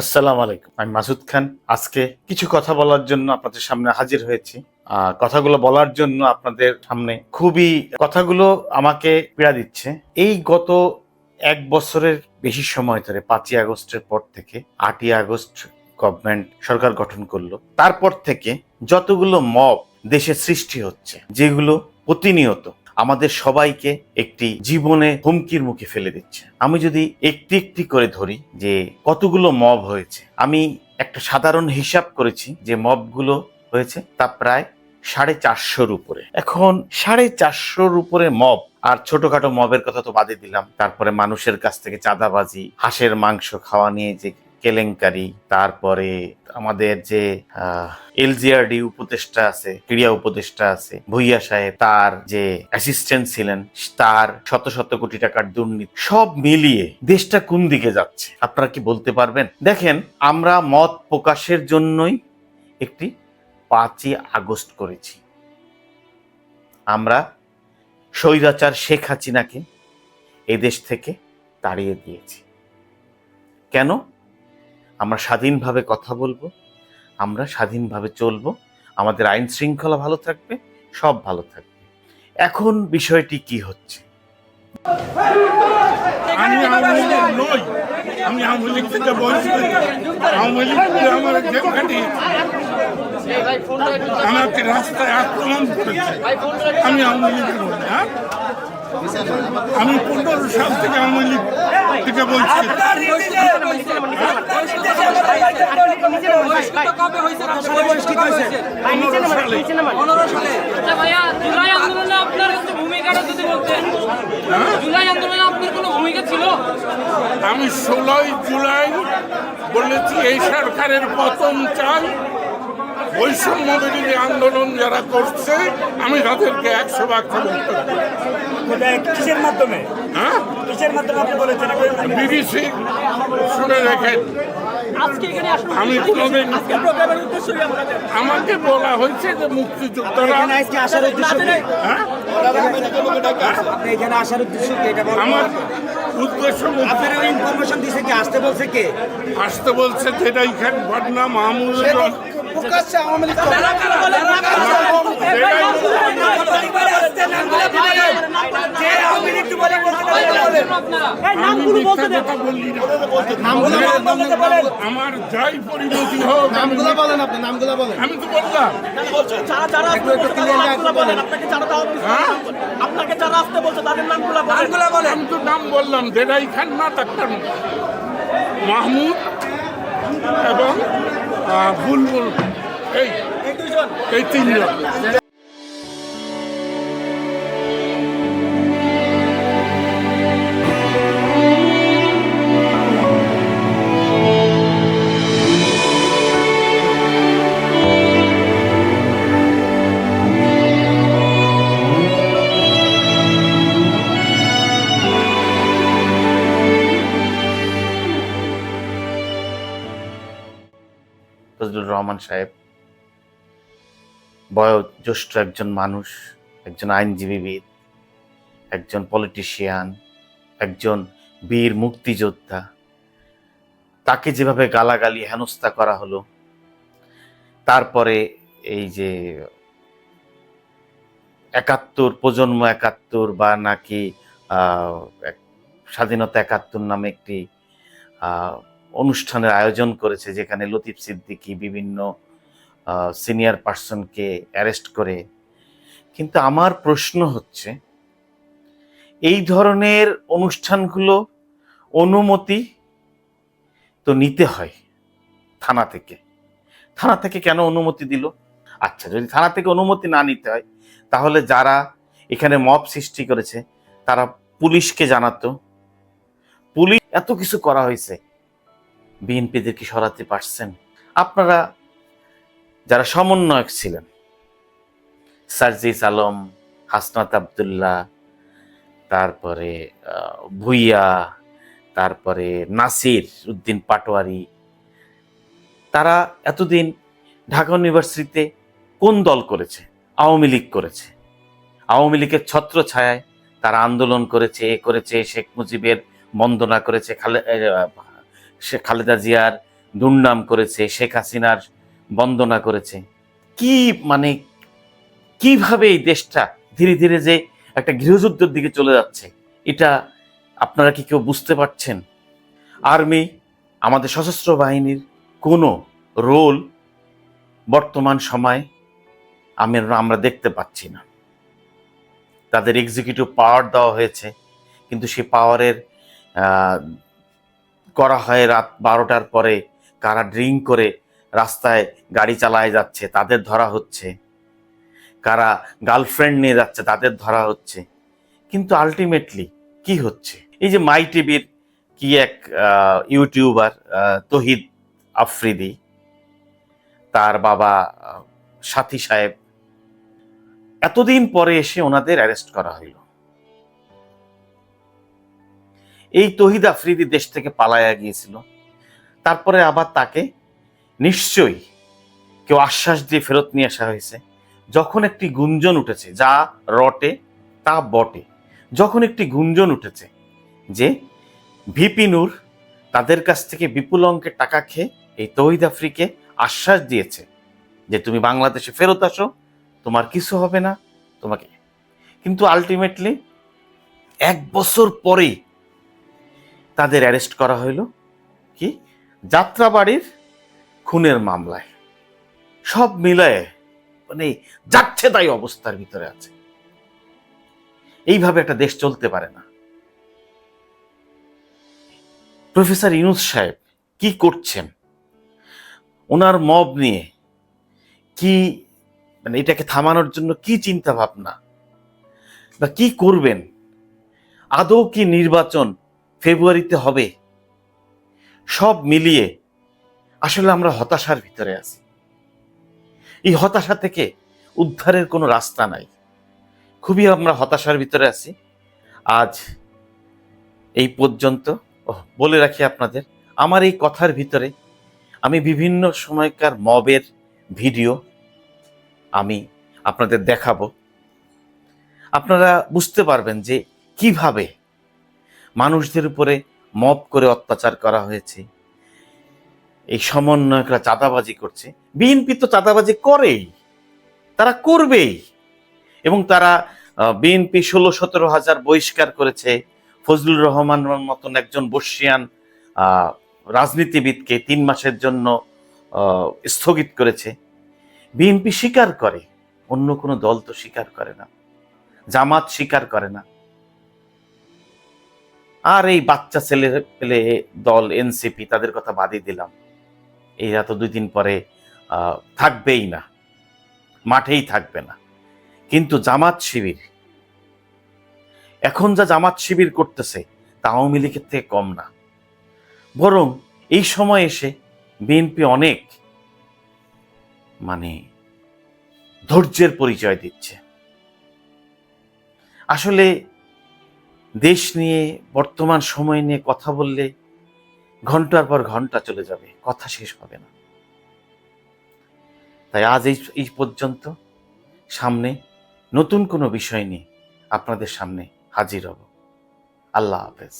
আসসালামু আলাইকুম। আমি মাসুদ খান। আজকে কিছু কথা বলার জন্য আপনাদের সামনে হাজির হয়েছি। কথাগুলো বলার জন্য আপনাদের সামনে খুবই কথাগুলো আমাকে পীড়া দিচ্ছে। এই গত এক বছরের বেশি সময় ধরে পাঁচই আগস্টের পর থেকে আটই আগস্ট গভর্নমেন্ট সরকার গঠন করল। তারপর থেকে যতগুলো মব দেশে সৃষ্টি হচ্ছে, যেগুলো প্রতিনিয়ত আমাদের সবাইকে একটি জীবনে হুমকির মুখে ফেলে দিচ্ছে। আমি যদি একটি একটি করে ধরি যে কতগুলো মব হয়েছে, আমি একটা সাধারণ হিসাব করেছি যে মবগুলো হয়েছে তা প্রায় সাড়ে চারশোর উপরে। এখন সাড়ে চারশোর উপরে মব আর ছোটখাটো মবের কথা তো বাদে দিলাম। তারপরে মানুষের কাছ থেকে চাঁদাবাজি, হাঁসের মাংস খাওয়া নিয়ে যে কেলেঙ্কারি, তারপরে আমাদের যে এলজিআরডি উপদেষ্টা আছে, ক্রীড়া উপদেষ্টা আছে, ভুইয়া সাহেব, তার যে অ্যাসিস্ট্যান্ট ছিলেন, তার শত শত কোটি টাকার দুর্নীতি, সব মিলিয়ে দেশটা কোন দিকে যাচ্ছে? আপনারা কি বলতে পারবেন? দেখেন, আমরা মত প্রকাশের জন্যই একটি পাঁচই আগস্ট করেছি। আমরা স্বৈরাচার শেখ হাসিনাকে এদেশ থেকে তাড়িয়ে দিয়েছি। কেন? আমরা স্বাধীনভাবে কথা বলব, আমরা স্বাধীনভাবে চলবো, আমাদের আইন শৃঙ্খলা ভালো থাকবে, সব ভালো থাকবে। এখন বিষয়টি কি হচ্ছে? আমি আমি রাস্তায় আক্রমণ করেছে। আমি আওয়ামী লীগের নই হ্যাঁ? আমি পনেরো সাল থেকে আওয়ামী লীগ থেকে বলছি আচ্ছা আমি ষোলোই জুলাই বলেছি এই সরকারের পতন চাই বৈষম্য বিরোধী আন্দোলন যারা করছে আমি তাদেরকে একশো ভাগ সমর্থন কিসের মাধ্যমে? হ্যাঁ? কিসের মাধ্যমে আপনি বলেছেন? বিবিসি শুনে রেখেন এখানে আমি কোনোদিন আমাকে বলা হয়েছে যে মুক্তিযোদ্ধারা এখানে আসার উদ্দেশ্য হ্যাঁ? এখানে। আমার উদ্দেশ্য ইনফরমেশন দিছে কি? আসতে বলছে কে? আসতে বলছে যেটাই খান ঘটনা মাহমুদুর প্রকাশ্যে আওয়ামী লীগ আমার যাই পরিণতি হোক নামগুলো বলেন আপনি নামগুলো বলেন আমি তো বললাম যারা যারা আসতে বলছে তাদের নামগুলো আপনাকে হ্যাঁ? আপনাকে নামগুলো বলেন আমি তো নাম বললাম যেটাই খান না ডাক্তার মাহমুদ এবং বুলবুল এই এই তিনজন। ফজলুর রহমান সাহেব। বয়োজ্যেষ্ঠ একজন মানুষ, একজন আইনজীবীবিদ, একজন পলিটিশিয়ান, একজন বীর মুক্তিযোদ্ধা। তাকে যেভাবে গালাগালি, হেনস্থা করা হলো, তারপরে এই যে একাত্তর, প্রজন্ম একাত্তর বা নাকি স্বাধীনতা একাত্তর নামে একটি অনুষ্ঠানের আয়োজন করেছে, যেখানে লতিফ সিদ্দিকী বিভিন্ন সিনিয়র পার্সনকে অ্যারেস্ট করে। কিন্তু আমার প্রশ্ন হচ্ছে, এই ধরনের অনুষ্ঠানগুলো অনুমতি তো নিতে হয় থানা থেকে। থানা থেকে কেন অনুমতি দিল? আচ্ছা যদি থানা থেকে অনুমতি না নিতে হয়, তাহলে যারা এখানে মব সৃষ্টি করেছে, তারা পুলিশকে জানাতো। পুলিশ এত কিছু করা হয়েছে। বিএনপিদের কি সরাতে পারছেন। আপনারা যারা সমন্বয়ক ছিলেন, সার্জিস আলম, হাসনাত আবদুল্লাহ, তারপরে ভুইয়া, তারপরে নাসির উদ্দিন পাটোয়ারি, তারা এতদিন ঢাকা ইউনিভার্সিটিতে কোন দল করেছে? আওয়ামী লীগ করেছে। আওয়ামী লীগের ছত্র ছায়ায় তারা আন্দোলন করেছে, এ করেছে, শেখ মুজিবের বন্দনা করেছে, খালে সে খালেদা জিয়ার দুর্নাম করেছে, শেখ হাসিনার বন্দনা করেছে। কি মানে কীভাবে এই দেশটা ধীরে ধীরে যে একটা গৃহযুদ্ধের দিকে চলে যাচ্ছে, এটা আপনারা কি কেউ বুঝতে পারছেন? আর্মি, আমাদের সশস্ত্র বাহিনীর কোনো রোল বর্তমান সময়ে আমি আমরা দেখতে পাচ্ছি না। তাদের এক্সিকিউটিভ পাওয়ার দেওয়া হয়েছে, কিন্তু সেই পাওয়ারের করা হয় রাত বারোটার পরে। কারা ড্রিঙ্ক করে রাস্তায় গাড়ি চালায় যাচ্ছে, তাদের ধরা হচ্ছে। কারা গার্লফ্রেন্ড নিয়ে যাচ্ছে, তাদের ধরা হচ্ছে। কিন্তু আলটিমেটলি কি হচ্ছে? এই যে মাই টিভির কি এক ইউটিউবার তহিদ আফ্রিদি, তার বাবা সাথী সাহেব, এতদিন পরে এসে ওনাদের অ্যারেস্ট করা হইল। এই তহিদ আফ্রিদি দেশ থেকে পালায়া গিয়েছিল। তারপরে আবার তাকে নিশ্চয়ই কেউ আশ্বাস দিয়ে ফেরত নিয়ে আসা হয়েছে। যখন একটি গুঞ্জন উঠেছে, যা রটে, তা বটে। যখন একটি গুঞ্জন উঠেছে যে ভিপি নূর তাদের কাছ থেকে বিপুল অঙ্কের টাকা খেয়ে এই তহিদ আফ্রিকে আশ্বাস দিয়েছে যে তুমি বাংলাদেশে ফেরত আসো, তোমার কিছু হবে না তোমাকে। কিন্তু আলটিমেটলি এক বছর পরেই তাদের অ্যারেস্ট করা হইল। কি? যাত্রাবাড়ির খুনের মামলায়। সব মিলায় মানে যাচ্ছে তাই অবস্থার ভিতরে আছে। এইভাবে একটা দেশ চলতে পারে না। প্রফেসর ইউনুস সাহেব কি করছেন? ওনার মব নিয়ে কি মানে এটাকে থামানোর জন্য কি চিন্তা ভাবনা বা কি করবেন? আদৌ কি নির্বাচন ফেব্রুয়ারিতে হবে। সব মিলিয়ে আসলে আমরা হতাশার ভিতরে আছি। এই হতাশা থেকে উদ্ধারের কোনো রাস্তা নাই। খুবই আমরা হতাশার ভিতরে আছি। আজ এই পর্যন্ত বলে রাখি আপনাদের, আমার এই কথার ভিতরে আমি বিভিন্ন সময়কার মবের ভিডিও আমি আপনাদের দেখাবো। আপনারা বুঝতে পারবেন যে কীভাবে মানুষদের উপরে মপ করে অত্যাচার করা হয়েছে। এই সমন্বয়করা চাঁদাবাজি করছে। বিএনপি তো চাঁদাবাজি করেই, তারা করবেই। এবং তারা বিএনপি ষোলো সতেরো হাজার বহিষ্কার করেছে। ফজলুর রহমান মতন একজন বর্ষিয়ান রাজনীতিবিদকে তিন মাসের জন্য স্থগিত করেছে। বিএনপি স্বীকার করে, অন্য কোনো দল তো স্বীকার করে না। জামাত স্বীকার করে না। আর এই বাচ্চা ছেলে পেলে দল, এনসিপি, তাদের কথা বাদই দিলাম। এরা তো দুই দিন পরে থাকবেই না। মাঠেই থাকবে না। কিন্তু জামাত শিবির, এখন যা জামাত শিবির করতেছে, তা আওয়ামী লীগের থেকে কম না। বরং এই সময় এসে বিএনপি অনেক মানে ধৈর্যের পরিচয় দিচ্ছে। আসলে দেশ নিয়ে, বর্তমান সময় নিয়ে কথা বললে ঘণ্টার পর ঘণ্টা চলে যাবে, কথা শেষ হবে না। তাই আজ এই এই পর্যন্ত সামনে নতুন কোনো বিষয় নিয়ে আপনাদের সামনে হাজির হব। আল্লাহ হাফেজ।